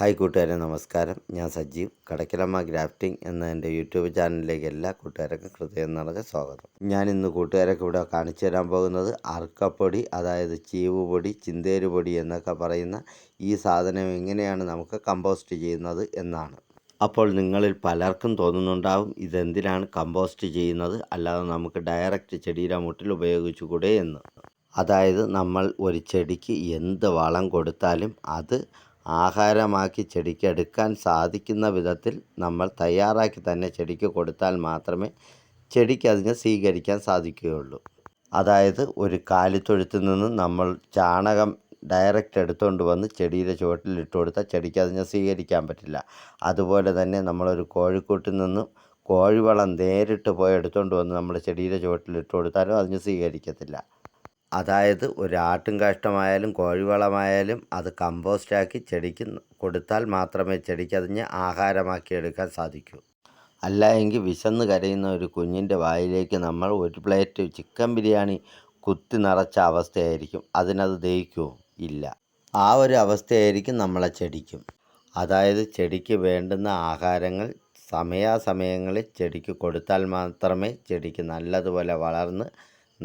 Hi കൂട്ടുകാരെ നമസ്കാരം. ഞാൻ സജീവ്. കടക്കിലമ്മ ഗ്രാഫ്റ്റിംഗ് എന്ന എന്റെ യൂട്യൂബ് ചാനലിലേക്ക് എല്ലാ കൂട്ടുകാർക്കും ഹൃദയം നിറഞ്ഞ സ്വാഗതം. ഞാൻ ഇന്ന് കൂട്ടുകാരൊക്കെ ഇവിടെ കാണിച്ചു തരാൻ പോകുന്നത് അർക്കപ്പൊടി അതായത് ചീവ് പൊടി പൊടി എന്നൊക്കെ പറയുന്ന ഈ സാധനം എങ്ങനെയാണ് നമുക്ക് കമ്പോസ്റ്റ് ചെയ്യുന്നത് എന്നാണ്. അപ്പോൾ നിങ്ങളിൽ പലർക്കും തോന്നുന്നുണ്ടാവും ഇതെന്തിനാണ് കമ്പോസ്റ്റ് ചെയ്യുന്നത് അല്ലാതെ നമുക്ക് ഡയറക്റ്റ് ചെടിയുടെ മുട്ടിൽ ഉപയോഗിച്ചുകൂടെ എന്ന്. അതായത് നമ്മൾ ഒരു ചെടിക്ക് എന്ത് വളം കൊടുത്താലും അത് ആഹാരമാക്കി ചെടിക്ക് എടുക്കാൻ സാധിക്കുന്ന വിധത്തിൽ നമ്മൾ തയ്യാറാക്കി തന്നെ ചെടിക്ക് കൊടുത്താൽ മാത്രമേ ചെടിക്ക് അതിനെ സ്വീകരിക്കാൻ സാധിക്കുകയുള്ളൂ. അതായത് ഒരു കാലിത്തൊഴുത്തിൽ നിന്ന് നമ്മൾ ചാണകം ഡയറക്റ്റ് എടുത്തുകൊണ്ട് വന്ന് ചെടിയുടെ ചുവട്ടിൽ ഇട്ട് കൊടുത്താൽ ചെടിക്ക് അതിനെ സ്വീകരിക്കാൻ പറ്റില്ല. അതുപോലെ തന്നെ നമ്മളൊരു കോഴിക്കൂട്ടിൽ നിന്നും കോഴിവളം നേരിട്ട് പോയി എടുത്തുകൊണ്ട് വന്ന് നമ്മുടെ ചെടിയുടെ ചുവട്ടിൽ ഇട്ട് കൊടുത്താലും അതിന് സ്വീകരിക്കത്തില്ല. അതായത് ഒരു ആട്ടും കാഷ്ടമായാലും കോഴിവളമായാലും അത് കമ്പോസ്റ്റാക്കി ചെടിക്ക് കൊടുത്താൽ മാത്രമേ ചെടിക്ക് അതിനെ ആഹാരമാക്കി എടുക്കാൻ സാധിക്കൂ. അല്ല എങ്കിൽ വിശന്ന് കരയുന്ന ഒരു കുഞ്ഞിന്റെ വായിലേക്ക് നമ്മൾ ഒരു പ്ലേറ്റ് ചിക്കൻ ബിരിയാണി കുത്തി നിറച്ച അവസ്ഥയായിരിക്കും. അതിനത് ദഹിക്കുമോ ഇല്ല. ആ ഒരു അവസ്ഥയായിരിക്കും നമ്മളെ ചെടിക്കും. അതായത് ചെടിക്ക് വേണ്ടുന്ന ആഹാരങ്ങൾ സമയാസമയങ്ങളിൽ ചെടിക്ക് കൊടുത്താൽ മാത്രമേ ചെടിക്ക് നല്ലതുപോലെ വളർന്ന്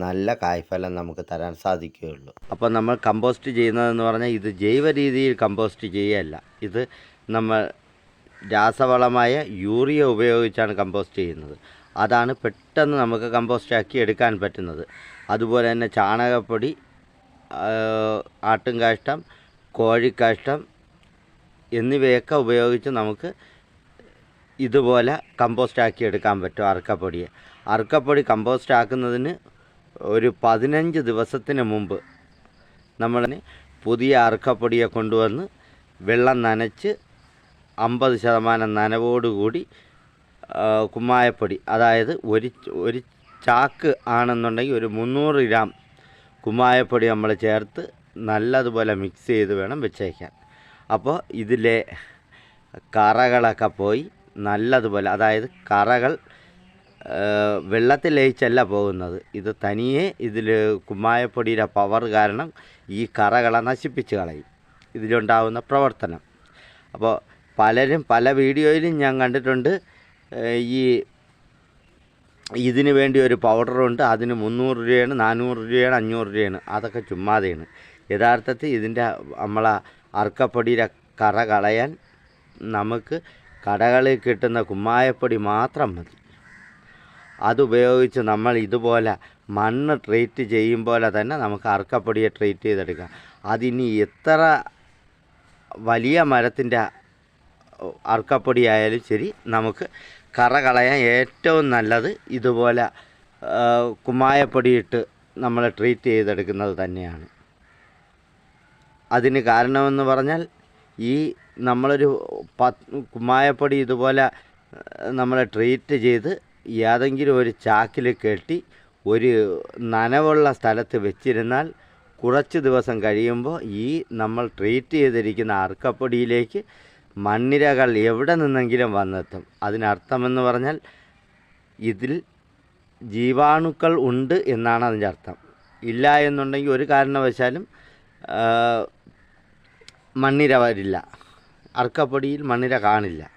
നല്ല കായ്ഫലം നമുക്ക് തരാൻ സാധിക്കുകയുള്ളൂ. അപ്പോൾ നമ്മൾ കമ്പോസ്റ്റ് ചെയ്യുന്നതെന്ന് പറഞ്ഞാൽ ഇത് ജൈവ രീതിയിൽ കമ്പോസ്റ്റ് ചെയ്യുകയല്ല. ഇത് നമ്മൾ രാസവളമായ യൂറിയ ഉപയോഗിച്ചാണ് കമ്പോസ്റ്റ് ചെയ്യുന്നത്. അതാണ് പെട്ടെന്ന് നമുക്ക് കമ്പോസ്റ്റ് ആക്കി എടുക്കാൻ പറ്റുന്നത്. അതുപോലെ തന്നെ ചാണകപ്പൊടി ആട്ടുംകാഷ്ടം കോഴിക്കാഷ്ടം എന്നിവയൊക്കെ ഉപയോഗിച്ച് നമുക്ക് ഇതുപോലെ കമ്പോസ്റ്റ് ആക്കി എടുക്കാൻ പറ്റും അറക്കപ്പൊടിയെ അറക്കപ്പൊടി കമ്പോസ്റ്റ് ആക്കുന്നതിന് ഒരു പതിനഞ്ച് ദിവസത്തിന് മുമ്പ് നമ്മൾ പുതിയ അർക്കപ്പൊടിയെ കൊണ്ടുവന്ന് വെള്ളം നനച്ച് അമ്പത് ശതമാനം നനവോടുകൂടി കുമ്മായപ്പൊടി. അതായത് ഒരു ഒരു ചാക്ക് ആണെന്നുണ്ടെങ്കിൽ ഒരു മുന്നൂറ് ഗ്രാം കുമ്മായപ്പൊടി നമ്മൾ ചേർത്ത് നല്ലതുപോലെ മിക്സ് ചെയ്ത് വേണം വെച്ചേക്കാൻ. അപ്പോൾ ഇതിലെ കറകളൊക്കെ പോയി നല്ലതുപോലെ അതായത് കറകൾ വെള്ളത്തിൽ ലയിച്ചല്ല പോകുന്നത്. ഇത് തനിയെ ഇതിൽ കുമ്മായപ്പൊടിയുടെ പവർ കാരണം ഈ കറകളെ നശിപ്പിച്ച് കളയും. ഇതിലുണ്ടാകുന്ന പ്രവർത്തനം. അപ്പോൾ പലരും പല വീഡിയോയിലും ഞാൻ കണ്ടിട്ടുണ്ട്. ഈ ഇതിന് വേണ്ടി ഒരു പൗഡറുണ്ട് അതിന് മുന്നൂറ് രൂപയാണ് നാനൂറ് രൂപയാണ് അഞ്ഞൂറ് രൂപയാണ്. അതൊക്കെ ചുമ്മാതെയാണ്. യഥാർത്ഥത്തിൽ ഇതിന്റെ നമ്മളെ അർക്കപ്പൊടിയുടെ കറ കളയാൻ നമുക്ക് കടകളിൽ കിട്ടുന്ന കുമ്മായപ്പൊടി മാത്രം മതി. അതുപയോഗിച്ച് നമ്മൾ ഇതുപോലെ മണ്ണ് ട്രീറ്റ് ചെയ്യും പോലെ തന്നെ നമുക്ക് അർക്കപ്പൊടിയെ ട്രീറ്റ് ചെയ്തെടുക്കാം. അതിനി എത്ര വലിയ മരത്തിന്റെ അർക്കപ്പൊടി ആയാലും ശരി നമുക്ക് കറ കളയാൻ ഏറ്റവും നല്ലത് ഇതുപോലെ കുമ്മായപ്പൊടിയിട്ട് നമ്മൾ ട്രീറ്റ് ചെയ്തെടുക്കുന്നത് തന്നെയാണ്. അതിന് കാരണമെന്ന് പറഞ്ഞാൽ ഈ നമ്മളൊരു പ കുമ്മായപ്പൊടി ഇതുപോലെ നമ്മൾ ട്രീറ്റ് ചെയ്ത് ഏതെങ്കിലും ഒരു ചാക്കിൽ കെട്ടി ഒരു നനവുള്ള സ്ഥലത്ത് വെച്ചിരുന്നാൽ കുറച്ച് ദിവസം കഴിയുമ്പോൾ ഈ നമ്മൾ ട്രീറ്റ് ചെയ്തിരിക്കുന്ന അർക്കപ്പൊടിയിലേക്ക് മണ്ണിരകൾ എവിടെ നിന്നെങ്കിലും വന്നെത്തും. അതിനർത്ഥമെന്ന് പറഞ്ഞാൽ ഇതിൽ ജീവാണുക്കൾ ഉണ്ട് എന്നാണ് അതിന്റെ അർത്ഥം. ഇല്ല എന്നുണ്ടെങ്കിൽ ഒരു കാരണവശാലും മണ്ണിര വരില്ല. അർക്കപ്പൊടിയിൽ മണ്ണിര കാണില്ല.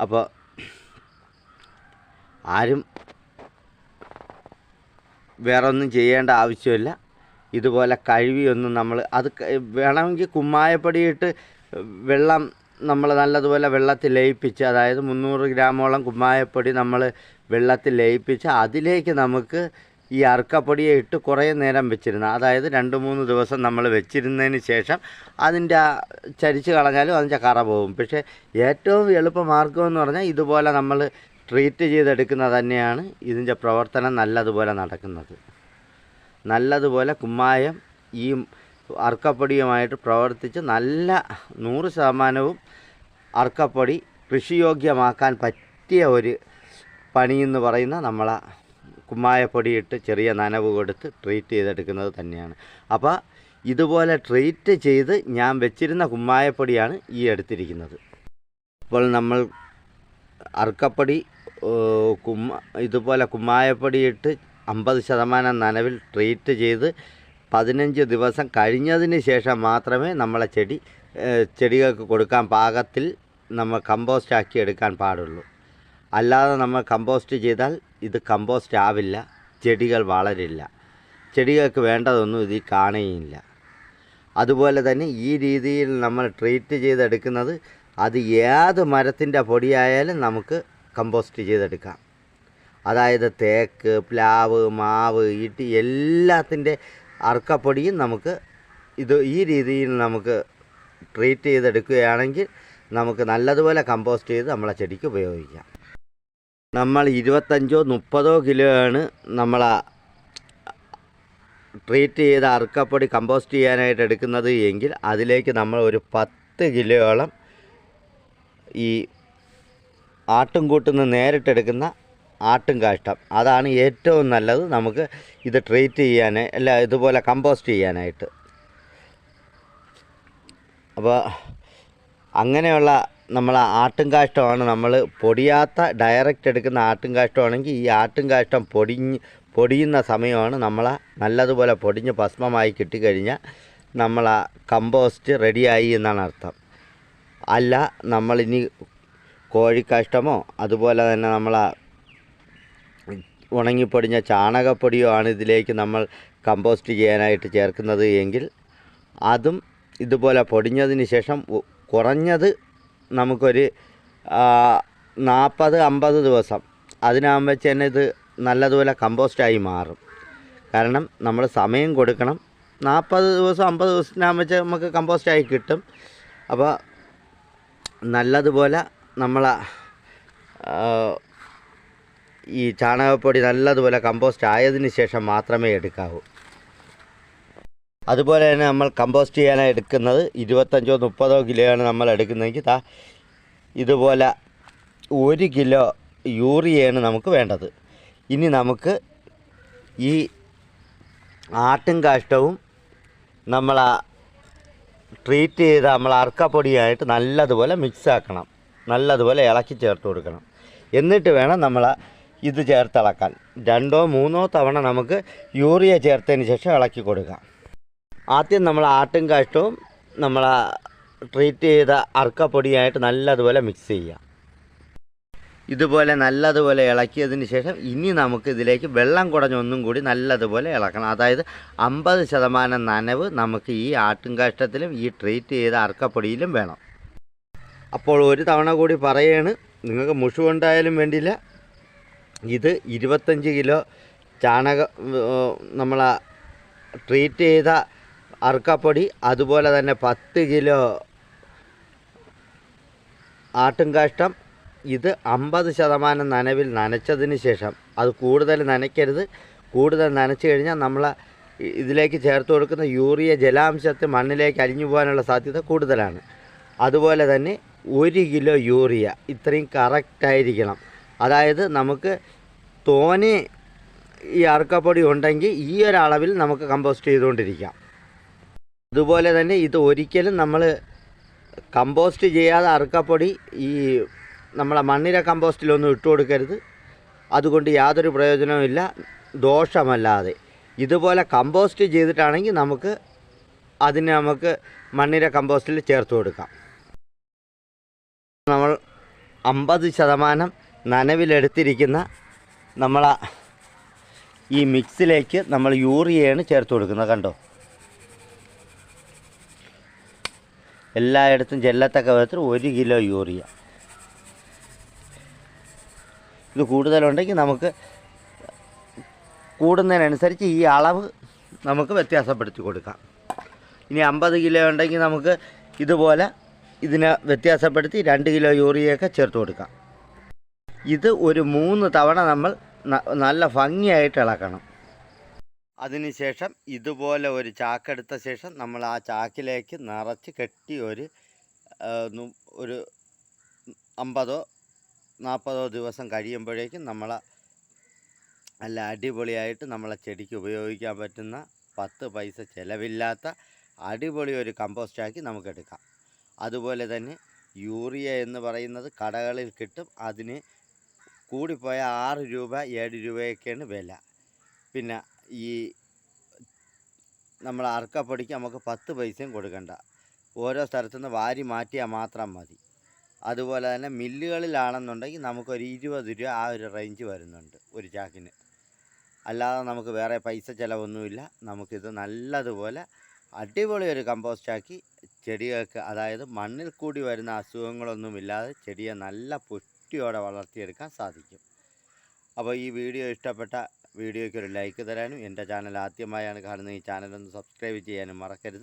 അപ്പോൾ ആരും വേറെ ഒന്നും ചെയ്യേണ്ട ആവശ്യമില്ല. ഇതുപോലെ കഴുകിയൊന്നും നമ്മൾ അത് വേണമെങ്കിൽ കുമ്മായപ്പൊടിയിട്ട് വെള്ളം നമ്മൾ നല്ലതുപോലെ വെള്ളത്തിൽ ലയിപ്പിച്ച് അതായത് മുന്നൂറ് ഗ്രാമോളം കുമ്മായപ്പൊടി നമ്മൾ വെള്ളത്തിൽ ലയിപ്പിച്ച് അതിലേക്ക് നമുക്ക് ഈ അർക്കപ്പൊടിയെ ഇട്ട് കുറേ നേരം വെച്ചിരുന്ന. അതായത് രണ്ട് മൂന്ന് ദിവസം നമ്മൾ വെച്ചിരുന്നതിന് ശേഷം അതിന്റെ ചരിച്ച് കളഞ്ഞാലും അതിന്റെ കറ പോകും. പക്ഷേ ഏറ്റവും എളുപ്പമാർഗമെന്ന് പറഞ്ഞാൽ ഇതുപോലെ നമ്മൾ ട്രീറ്റ് ചെയ്തെടുക്കുന്നത് തന്നെയാണ് ഇതിന്റെ പ്രവർത്തനം നല്ലതുപോലെ നടക്കുന്നത്. നല്ലതുപോലെ കുമ്മായം ഈ അർക്കപ്പൊടിയുമായിട്ട് പ്രവർത്തിച്ച് നല്ല നൂറ് ശതമാനവും അർക്കപ്പൊടി കൃഷിയോഗ്യമാക്കാൻ പറ്റിയ ഒരു പണിയെന്ന് പറയുന്ന നമ്മളെ കുമ്മായപ്പൊടിയിട്ട് ചെറിയ നനവ് കൊടുത്ത് ട്രീറ്റ് ചെയ്തെടുക്കുന്നത് തന്നെയാണ്. അപ്പോൾ ഇതുപോലെ ട്രീറ്റ് ചെയ്ത് ഞാൻ വെച്ചിരുന്ന കുമ്മായപ്പൊടിയാണ് ഈ എടുത്തിരിക്കുന്നത്. അപ്പോൾ നമ്മൾ അർക്കപ്പൊടി കുമ്മ ഇതുപോലെ കുമ്മായപ്പൊടിയിട്ട് അമ്പത് ശതമാനം നനവിൽ ട്രീറ്റ് ചെയ്ത് പതിനഞ്ച് ദിവസം കഴിഞ്ഞതിന് ശേഷം മാത്രമേ നമ്മളെ ചെടി ചെടികൾക്ക് കൊടുക്കാൻ പാകത്തിൽ നമ്മൾ കമ്പോസ്റ്റ് ആക്കി എടുക്കാൻ പാടുള്ളൂ. അല്ലാതെ നമ്മൾ കമ്പോസ്റ്റ് ചെയ്താൽ ഇത് കമ്പോസ്റ്റ് ആവില്ല ചെടികൾ വളരില്ല. ചെടികൾക്ക് വേണ്ടതൊന്നും ഇതിൽ കാണുകയില്ല. അതുപോലെ തന്നെ ഈ രീതിയിൽ നമ്മൾ ട്രീറ്റ് ചെയ്തെടുക്കുന്നത് അത് ഏത് മരത്തിന്റെ പൊടിയായാലും നമുക്ക് കമ്പോസ്റ്റ് ചെയ്തെടുക്കാം. അതായത് തേക്ക് പ്ലാവ് മാവ് ഇട്ടി എല്ലാത്തിന്റെ അർക്കപ്പൊടിയും നമുക്ക് ഇത് ഈ രീതിയിൽ നമുക്ക് ട്രീറ്റ് ചെയ്തെടുക്കുകയാണെങ്കിൽ നമുക്ക് നല്ലതുപോലെ കമ്പോസ്റ്റ് ചെയ്ത് നമ്മളെ ചെടിക്ക് ഉപയോഗിക്കാം. നമ്മൾ ഇരുപത്തഞ്ചോ മുപ്പതോ കിലോ ആണ് നമ്മളെ ട്രീറ്റ് ചെയ്ത അറുക്കപ്പൊടി കമ്പോസ്റ്റ് ചെയ്യാനായിട്ട് എടുക്കുന്നത് എങ്കിൽ അതിലേക്ക് നമ്മൾ ഒരു പത്ത് കിലോയോളം ഈ ആട്ടും കൂട്ടുന്ന നേരിട്ടെടുക്കുന്ന ആട്ടും കാഷ്ടം അതാണ് ഏറ്റവും നല്ലത് നമുക്ക് ഇത് ട്രീറ്റ് ചെയ്യാൻ അല്ല ഇതുപോലെ കമ്പോസ്റ്റ് ചെയ്യാനായിട്ട്. അപ്പോൾ അങ്ങനെയുള്ള നമ്മൾ ആട്ടും കാഷ്ടമാണ് നമ്മൾ പൊടിയാത്ത ഡയറക്റ്റ് എടുക്കുന്ന ആട്ടും കാഷ്ടമാണെങ്കിൽ ഈ ആട്ടും കാഷ്ടം പൊടിഞ്ഞ് പൊടിയുന്ന സമയമാണ് നമ്മൾ നല്ലതുപോലെ പൊടിഞ്ഞ് ഭസ്മമായി കിട്ടിക്കഴിഞ്ഞാൽ നമ്മൾ കമ്പോസ്റ്റ് റെഡിയായി എന്നാണ് അർത്ഥം. അല്ല നമ്മളിനി കോഴിക്കാഷ്ടമോ അതുപോലെ തന്നെ നമ്മൾ ഉണങ്ങിപ്പൊടിഞ്ഞ ചാണകപ്പൊടിയോ ആണ് ഇതിലേക്ക് നമ്മൾ കമ്പോസ്റ്റ് ചെയ്യാനായിട്ട് ചേർക്കുന്നത് എങ്കിൽ അതും ഇതുപോലെ പൊടിഞ്ഞതിന് ശേഷം കുറഞ്ഞത് നമുക്കൊരു നാൽപ്പത് അമ്പത് ദിവസം അതിനാകുമ്പോൾ തന്നെ ഇത് നല്ലതുപോലെ കമ്പോസ്റ്റായി മാറും. കാരണം നമ്മൾ സമയം കൊടുക്കണം. നാൽപ്പത് ദിവസം അമ്പത് ദിവസത്തിനാകുമ്പോൾ നമുക്ക് കമ്പോസ്റ്റായി കിട്ടും. അപ്പോൾ നല്ലതുപോലെ നമ്മൾ ഈ ചാണകപ്പൊടി നല്ലതുപോലെ കമ്പോസ്റ്റ് ആയതിനു ശേഷം മാത്രമേ എടുക്കാവൂ. അതുപോലെ തന്നെ നമ്മൾ കമ്പോസ്റ്റ് ചെയ്യാനായി എടുക്കുന്നത്. ഇരുപത്തഞ്ചോ മുപ്പതോ കിലോയാണ് നമ്മൾ എടുക്കുന്നതെങ്കിൽ താ ഇതുപോലെ ഒരു കിലോ യൂറിയയാണ് നമുക്ക് വേണ്ടത്. ഇനി നമുക്ക് ഈ ആട്ടും കാഷ്ടവും നമ്മൾ ട്രീറ്റ് ചെയ്ത് നമ്മൾ അർക്കപ്പൊടിയായിട്ട് നല്ലതുപോലെ മിക്സ് ആക്കണം. നല്ലതുപോലെ ഇളക്കി ചേർത്ത് കൊടുക്കണം. എന്നിട്ട് വേണം നമ്മൾ ഇത് ചേർത്തിളക്കാൻ രണ്ടോ മൂന്നോ തവണ നമുക്ക് യൂറിയ ചേർത്തതിന് ശേഷം ഇളക്കി കൊടുക്കാം. ആദ്യം നമ്മൾ ആട്ടും കാഷ്ടവും നമ്മൾ ട്രീറ്റ് ചെയ്ത അർക്കപ്പൊടിയായിട്ട് നല്ലതുപോലെ മിക്സ് ചെയ്യുക ഇതുപോലെ നല്ലതുപോലെ ഇളക്കിയതിന് ശേഷം ഇനി നമുക്ക് ഇതിലേക്ക് വെള്ളം കുടഞ്ഞൊന്നും കൂടി നല്ലതുപോലെ ഇളക്കണം. അതായത് അമ്പത് ശതമാനം നനവ് നമുക്ക് ഈ ആട്ടും കാഷ്ടത്തിലും ഈ ട്രീറ്റ് ചെയ്ത അർക്കപ്പൊടിയിലും വേണം. അപ്പോൾ ഒരു തവണ കൂടി പറയാണ്. നിങ്ങൾക്ക് മുഷുകൊണ്ടായാലും വേണ്ടിയില്ല. ഇത് ഇരുപത്തഞ്ച് കിലോ ചാണകം നമ്മൾ ട്രീറ്റ് ചെയ്ത അർക്കപ്പൊടി അതുപോലെ തന്നെ പത്ത് കിലോ ആട്ടുംകാഷ്ടം ഇത് അമ്പത് ശതമാനം നനവിൽ നനച്ചതിന് ശേഷം അത് കൂടുതൽ നനയ്ക്കരുത്. കൂടുതൽ നനച്ചു കഴിഞ്ഞാൽ നമ്മൾ ഇതിലേക്ക് ചേർത്ത് കൊടുക്കുന്ന യൂറിയ ജലാംശത്തെ മണ്ണിലേക്ക് അലിഞ്ഞു പോകാനുള്ള സാധ്യത കൂടുതലാണ്. അതുപോലെ തന്നെ ഒരു കിലോ യൂറിയ ഇത്രയും കറക്റ്റായിരിക്കണം അതായത് നമുക്ക് തോനെ ഈ അറുക്കപ്പൊടി ഉണ്ടെങ്കിൽ ഈ ഒരളവിൽ നമുക്ക് കമ്പോസ്റ്റ് ചെയ്തുകൊണ്ടിരിക്കാം. അതുപോലെ തന്നെ ഇത് ഒരിക്കലും നമ്മൾ കമ്പോസ്റ്റ് ചെയ്യാതെ അറുക്കപ്പൊടി ഈ നമ്മളെ മണ്ണിര കമ്പോസ്റ്റിലൊന്നും ഇട്ട് കൊടുക്കരുത്. അതുകൊണ്ട് യാതൊരു പ്രയോജനവുമില്ല ദോഷമല്ലാതെ. ഇതുപോലെ കമ്പോസ്റ്റ് ചെയ്തിട്ടാണെങ്കിൽ നമുക്ക് അതിനെ നമുക്ക് മണ്ണിര കമ്പോസ്റ്റിൽ ചേർത്ത് കൊടുക്കാം. നമ്മൾ അമ്പത് ശതമാനം നനവിലെടുത്തിരിക്കുന്ന നമ്മളെ ഈ മിക്സിലേക്ക് നമ്മൾ യൂറിയയാണ് ചേർത്ത് കൊടുക്കുന്നത് കണ്ടോ? എല്ലായിടത്തും ചെല്ലത്തക്ക വിധത്തിൽ ഒരു കിലോ യൂറിയ. ഇത് കൂടുതലുണ്ടെങ്കിൽ നമുക്ക് കൂടുന്നതിനനുസരിച്ച് ഈ അളവ് നമുക്ക് വ്യത്യാസപ്പെടുത്തി കൊടുക്കാം. ഇനി അമ്പത് കിലോ ഉണ്ടെങ്കിൽ നമുക്ക് ഇതുപോലെ ഇതിനെ വ്യത്യാസപ്പെടുത്തി രണ്ട് കിലോ യൂറിയൊക്കെ ചേർത്ത് കൊടുക്കാം. ഇത് ഒരു മൂന്ന് തവണ നമ്മൾ നല്ല ഭംഗിയായിട്ട് ഇളക്കണം. അതിനുശേഷം ഇതുപോലെ ഒരു ചാക്കെടുത്ത ശേഷം നമ്മൾ ആ ചാക്കിലേക്ക് നിറച്ച് കെട്ടി ഒരു ഒരു അമ്പതോ നാൽപ്പതോ ദിവസം കഴിയുമ്പോഴേക്കും നമ്മൾ നല്ല അടിപൊളിയായിട്ട് നമ്മളെ ചെടിക്ക് ഉപയോഗിക്കാൻ പറ്റുന്ന പത്ത് പൈസ ചിലവില്ലാത്ത അടിപൊളി ഒരു കമ്പോസ്റ്റാക്കി നമുക്കെടുക്കാം അതുപോലെ തന്നെ യൂറിയ എന്ന് പറയുന്നത് കടകളിൽ കിട്ടും. അതിന് കൂടിപ്പോയ ആറ് രൂപ ഏഴ് രൂപയൊക്കെയാണ് വില. പിന്നെ ഈ നമ്മൾ അർക്കപ്പൊടിക്ക് നമുക്ക് പത്ത് പൈസയും കൊടുക്കണ്ട. ഓരോ സ്ഥലത്തു നിന്ന് വാരി മാറ്റിയാൽ മാത്രം മതി. അതുപോലെ തന്നെ മില്ലുകളിലാണെന്നുണ്ടെങ്കിൽ നമുക്കൊരു ഇരുപത് രൂപ ആ ഒരു റേഞ്ച് വരുന്നുണ്ട് ഒരു ചാക്കിന്. അല്ലാതെ നമുക്ക് വേറെ പൈസ ചിലവൊന്നുമില്ല. നമുക്കിത് നല്ലതുപോലെ അടിപൊളി ഒരു കമ്പോസ്റ്റാക്കി ചെടികൾക്ക് അതായത് മണ്ണിൽ കൂടി വരുന്ന അസുഖങ്ങളൊന്നുമില്ലാതെ ചെടിയെ നല്ല പുഷ്ടിയോടെ വളർത്തിയെടുക്കാൻ സാധിക്കും. അപ്പോൾ ഈ വീഡിയോ ഇഷ്ടപ്പെട്ട വീഡിയോയ്ക്ക് ഒരു ലൈക്ക് തരാനും എന്റെ ചാനൽ ആദ്യമായാണ് കാണുന്നത് ഈ ചാനലൊന്ന് സബ്സ്ക്രൈബ് ചെയ്യാനും മറക്കരുത്.